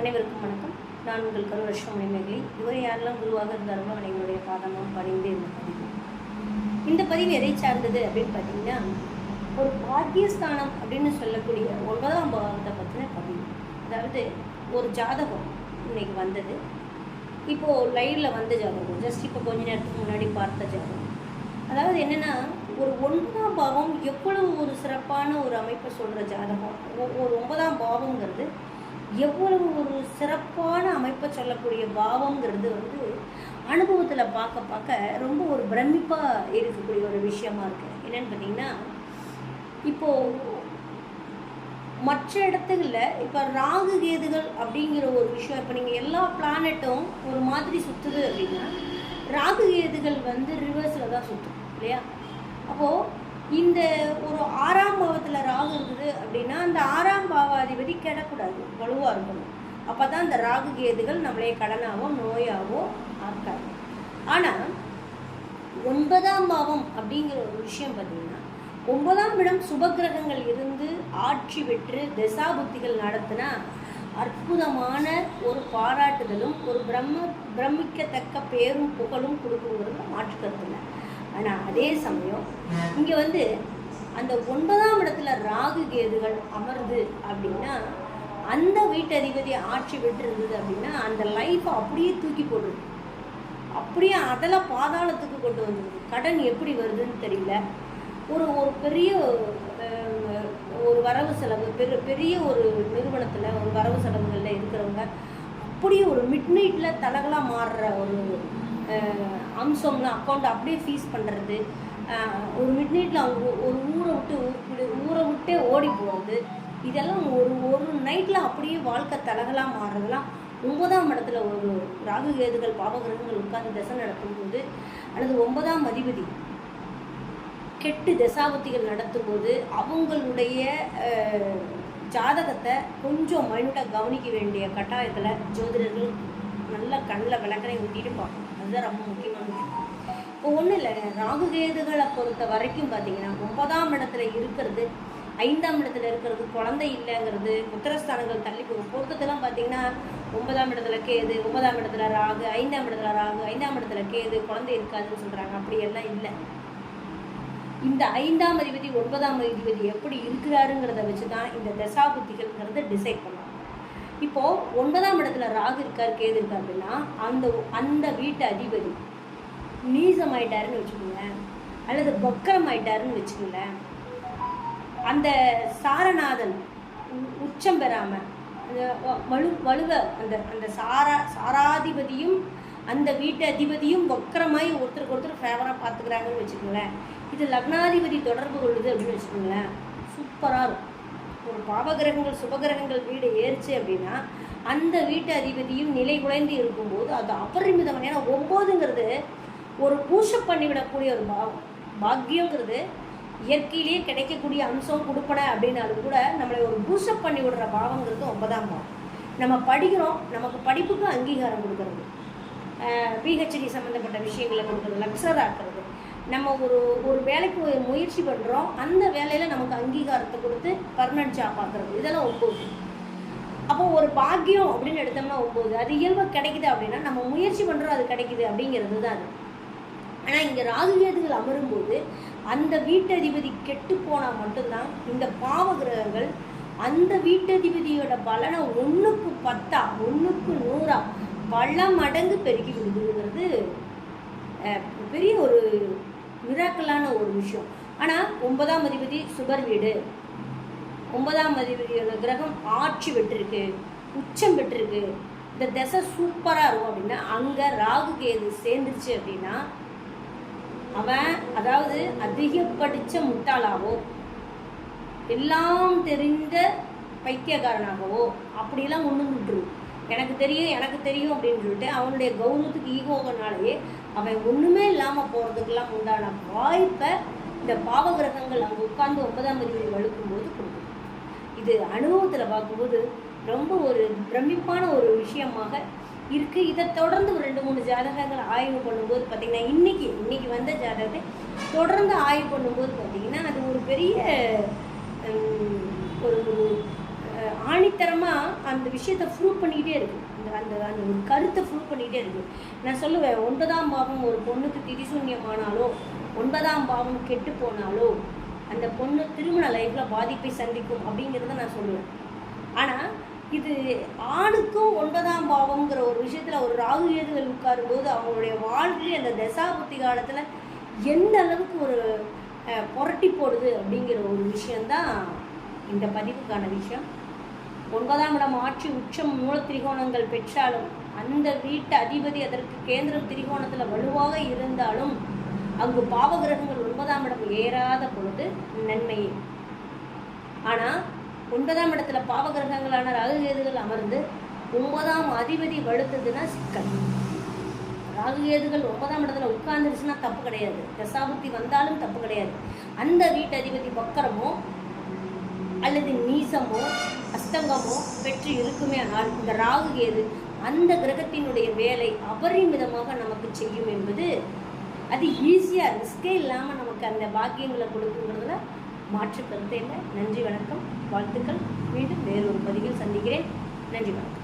அனைவருக்கும் வணக்கம். நான் உங்கள் கருவருஷம் மணிமேகலை இவர் யாரெல்லாம் குருவாக இருந்தாலும் அனைவருடைய பாதமும் பணிந்து இந்த பதிவு. இந்த பதிவு எதை சார்ந்தது அப்படின்னு பார்த்தீங்கன்னா ஒரு பாக்கியஸ்தானம் அப்படின்னு சொல்லக்கூடிய ஒன்பதாம் பாவத்தை பற்றின பதிவு. அதாவது ஒரு ஜாதகம் இன்னைக்கு வந்தது. இப்போது லைவில் வந்த ஜாதகம். ஜஸ்ட் இப்போ கொஞ்ச நேரத்துக்கு முன்னாடி பார்த்த ஜாதகம். அதாவது என்னென்னா ஒரு ஒன்பதாம் பாவம் எவ்வளவு ஒரு சிறப்பான ஒரு அமைப்பை சொல்கிற ஜாதகம். ஒரு ஒன்பதாம் பாவங்கிறது எவ்வளவு ஒரு சிறப்பான அமைப்பை சொல்லக்கூடிய பாவங்கிறது வந்து அனுபவத்தில் பார்க்க பார்க்க ரொம்ப ஒரு பிரமிப்பாக இருக்கக்கூடிய ஒரு விஷயமா இருக்கு. என்னன்னு பார்த்தீங்கன்னா இப்போது மற்ற இடத்துகளில் இப்போ ராகு கேதுகள் அப்படிங்கிற ஒரு விஷயம் இப்போ நீங்கள் எல்லா பிளானட்டும் ஒரு மாதிரி சுற்றுது அப்படின்னா ராகு கேதுகள் வந்து ரிவர்ஸில் தான் சுற்றும் இல்லையா? அப்போது இந்த ஒரு ஆறாம் பாவத்தில் ராகு இருக்குது அப்படின்னா அந்த ஆறாம் பாவாதிபதி கெடக்கூடாது வலுவாக இருக்கணும். அப்போ தான் இந்த ராகு கேதுகள் நம்மளே கடனாவோ நோயாவோ ஆக்காது. ஆனால் ஒன்பதாம் பாவம் அப்படிங்கிற ஒரு விஷயம் பார்த்தீங்கன்னா ஒன்பதாம் இடம் சுபகிரகங்கள் இருந்து ஆட்சி பெற்று தசாபுத்திகள் நடத்தினா அற்புதமான ஒரு பாராட்டுதலும் ஒரு பிரம்ம பிரமிக்கத்தக்க பேரும் புகழும் கொடுக்குங்கிறது மாற்று இல்லை ஆனால் அதே சமயம் இங்கே வந்து அந்த ஒன்பதாம் இடத்துல ராகு கேதுகள் அமருது அப்படின்னா அந்த வீட்டதிபதி ஆட்சி பெற்று இருந்தது அப்படின்னா அந்த லைஃப்பை அப்படியே தூக்கி போடுது. அப்படியே அதெல்லாம் பாதாளத்துக்கு கொண்டு வந்தது கடன் எப்படி வருதுன்னு தெரியல. ஒரு ஒரு பெரிய ஒரு வரவு செலவு பெரு பெரிய ஒரு நிறுவனத்தில் ஒரு வரவு செலவுகளில் இருக்கிறவங்க அப்படியே ஒரு மிட் நைட்டில் தலகலாக மாறுற ஒரு அம்சம்னு அக்கௌண்ட் அப்படியே ஃபீஸ் பண்ணுறது ஒரு மிட் நைட்டில் அவங்க ஒரு ஊரை விட்டு ஊ- ஊரை விட்டே ஓடி போகிறது இதெல்லாம் ஒரு ஒரு நைட்டில் அப்படியே வாழ்க்கை தலகலாக மாறுறதெல்லாம் ஒன்பதாம் இடத்துல ஒரு ராகு கேதுகள் பாவகிரகங்கள் உட்கார்ந்து தசை நடத்தும்போது அல்லது ஒன்பதாம் அதிபதி கெட்டு தசாபத்திகள் நடத்தும்போது அவங்களுடைய ஜாதகத்தை கொஞ்சம் மைனூட்டாக கவனிக்க வேண்டிய கட்டாயத்தில் ஜோதிடர்கள் நல்ல கண்ணில் விளக்கனை ஊட்டிட்டு பார்க்கணும் அதுதான் ரொம்ப முக்கியமான விஷயம். ஒன்றும் இல்லை ராகு கேதுகளை பொறுத்த வரைக்கும் பார்த்தீங்கன்னா ஒன்பதாம் இடத்துல இருக்கிறது ஐந்தாம் இடத்துல இருக்கிறது குழந்தை இல்லைங்கிறது புத்திரஸ்தானங்கள் தள்ளி போகும் பொருத்தத்தெல்லாம் பார்த்தீங்கன்னா ஒன்பதாம் இடத்துல கேது ஒன்பதாம் இடத்துல ராகு ஐந்தாம் இடத்துல ராகு ஐந்தாம் இடத்துல கேது குழந்தை இருக்காதுன்னு சொல்கிறாங்க அப்படியெல்லாம் இல்லை. இந்த ஐந்தாம் அதிபதி ஒன்பதாம் அதிபதி எப்படி இருக்கிறாருங்கிறத வச்சு தான் இந்த தசாபுத்திகள்ங்கிறத டிசைட் பண்ணலாம் இப்போது ஒன்பதாம் இடத்துல ராகு இருக்கார் கேது இருக்கார் அப்படின்னா அந்த அந்த வீட்டு அதிபதி நீசம் ஆயிட்டாருன்னு வச்சுக்கோங்களேன். அல்லது பக்கரம் ஆயிட்டாருன்னு வச்சுக்கோங்களேன். அந்த சாரநாதன் உ- உச்சம் பெறாம அந்த வலு வலுவ அந்த அந்த சாரா சாராதிபதியும் அந்த வீட்டு அதிபதியும் வக்கரமாய் ஒருத்தருக்கு ஒருத்தர் ஃபேவராக பார்த்துக்கிறாங்கன்னு வச்சுக்கோங்களேன். இது லக்னாதிபதி தொடர்பு கொள்ளுது அப்படின்னு வச்சுக்கோங்களேன். சூப்பராக இருக்கும். ஒரு பாவகிரகங்கள் சுபகிரகங்கள் வீடு ஏறிச்சு அப்படின்னா அந்த வீட்டு அதிபதியும் நிலை குலைந்து இருக்கும்போது அது அபரிமிதமான ஏன்னா ஒம்போதுங்கிறது ஒரு பூஷப் பண்ணிவிடக்கூடிய ஒரு பாவம் பாக்கியங்கிறது இயற்கையிலேயே கிடைக்கக்கூடிய அம்சம் கொடுப்பன அப்படின்னாலும் கூட நம்மளை ஒரு பூஷப் பண்ணி விடுற பாவங்கிறது ஒன்பதாம் பாவம். நம்ம படிக்கிறோம் நமக்கு படிப்புக்கு அங்கீகாரம் கொடுக்கறது. பிஹெச்டி சம்மந்தப்பட்ட விஷயங்களை கொடுக்குறது லெக்சர் ஆக்கிறது. நம்ம ஒரு ஒரு வேலைக்கு முயற்சி பண்ணுறோம் அந்த வேலையில் நமக்கு அங்கீகாரத்தை கொடுத்து பர்மனன்ட் ஜாப் ஆக்குறது. இதெல்லாம் ஒம்பது அப்போ ஒரு பாக்கியம் அப்படின்னு எடுத்தோம்னா ஒம்பது அது இயல்பாக கிடைக்குது அப்படின்னா நம்ம முயற்சி பண்ணுறோம் அது கிடைக்குது அப்படிங்கிறது தான் அது. ஆனால் இங்கே ராகுகேதுகள் அமரும்போது அந்த வீட்டதிபதி கெட்டு போனால் மட்டும்தான் இந்த பாவ கிரகங்கள் அந்த வீட்டதிபதியோட பலனை ஒன்றுக்கு பத்தா ஒன்றுக்கு நூறா பல மடங்கு பெருக்கி விடுதுங்கிறது பெரிய ஒரு மிராக்கலான ஒரு விஷயம். ஆனால் ஒன்பதாம் அதிபதி சுபர் வீடு. ஒன்பதாம் அதிபதியோட கிரகம் ஆட்சி பெற்றிருக்கு உச்சம் பெற்றிருக்கு. இந்த திசை சூப்பராக இருக்கும் அப்படின்னா அங்கே ராகு கேது சேர்ந்துருச்சு அப்படின்னா அவன் அதாவது அதிக படித்த முட்டாளாவோ எல்லாம் தெரிந்த பைத்தியக்காரனாகவோ அப்படிலாம் ஒன்று விட்டுரு எனக்கு தெரியும் எனக்கு தெரியும் அப்படின்னு சொல்லிட்டு அவனுடைய கௌரவத்துக்கு ஈகோகனாலேயே அவன் ஒன்றுமே இல்லாமல் போகிறதுக்கெல்லாம் உண்டான வாய்ப்பை இந்த பாவகிரகங்கள் அங்கே உட்கார்ந்து ஒன்பதாம் அதிபதி வழுக்கும்போது கொடுக்கும் இது அனுபவத்தில் பார்க்கும்போது ரொம்ப ஒரு பிரமிப்பான ஒரு விஷயமாக இருக்கு. இதை தொடர்ந்து ஒரு ரெண்டு மூணு ஜாதகங்கள் ஆய்வு பண்ணும்போது பார்த்தீங்கன்னா இன்னைக்கு இன்னைக்கு வந்த ஜாதகத்தை தொடர்ந்து ஆய்வு பண்ணும்போது பார்த்தீங்கன்னா அது ஒரு பெரிய ஒரு ஆணித்தரமாக அந்த விஷயத்தை ப்ரூவ் பண்ணிக்கிட்டே இருக்கு. அந்த அந்த அந்த ஒரு கருத்தை ப்ரூவ் பண்ணிக்கிட்டே இருக்கு. நான் சொல்லுவேன் ஒன்பதாம் பாவம் ஒரு பொண்ணுக்கு திரிசூன்யமானாலோ ஒன்பதாம் பாவம் கெட்டு போனாலோ அந்த பொண்ணு திருமண லைஃப்பில் பாதிப்பை சந்திக்கும் அப்படிங்கிறத நான் சொல்லுவேன். ஆனால் இது ஆணுக்கும் ஒன்பதாம் பாவம்ங்கிற ஒரு விஷயத்தில் ஒரு ராகு ஏதுகள் உட்காரும்போது அவங்களுடைய வாழ்க்கை அந்த தசாபுத்தி காலத்தில் எந்த அளவுக்கு ஒரு புரட்டி போடுது அப்படிங்கிற ஒரு விஷயந்தான் இந்த பதிவுக்கான விஷயம். ஒன்பதாம் இடம் ஆட்சி உச்சம் மூல திரிகோணங்கள் பெற்றாலும் அந்த வீட்டு அதிபதி அதற்கு கேந்திர திரிகோணத்தில் வலுவாக இருந்தாலும் அங்கு பாவகிரகங்கள் ஒன்பதாம் இடம் ஏறாத பொழுது நன்மையே. ஆனால் ஒன்பதாம் இடத்துல பாவகிரகங்களான ராகுகேதுகள் அமர்ந்து ஒன்பதாம் அதிபதி வலுத்ததுன்னா சிக்கல். ராகுகேதுகள் ஒன்பதாம் இடத்துல உட்கார்ந்துருச்சுன்னா தப்பு கிடையாது. தசாபுத்தி வந்தாலும் தப்பு கிடையாது. அந்த வீட்டு அதிபதி பக்கரமோ அல்லது நீசமோ அஸ்தங்கமோ பெற்று இருக்குமே ஆனால் இந்த ராகு கேது அந்த கிரகத்தினுடைய வேலை அபரிமிதமாக நமக்கு செய்யும் என்பது அது ஈஸியாக ரிஸ்கே இல்லாமல் நமக்கு அந்த பாக்கியங்களை கொடுக்குங்கிறதுல மாற்று கருத்து என்ன? நன்றி வணக்கம் வாழ்த்துக்கள். மீண்டும் வேறொரு பதிவில் சந்திக்கிறேன். நன்றி வணக்கம்.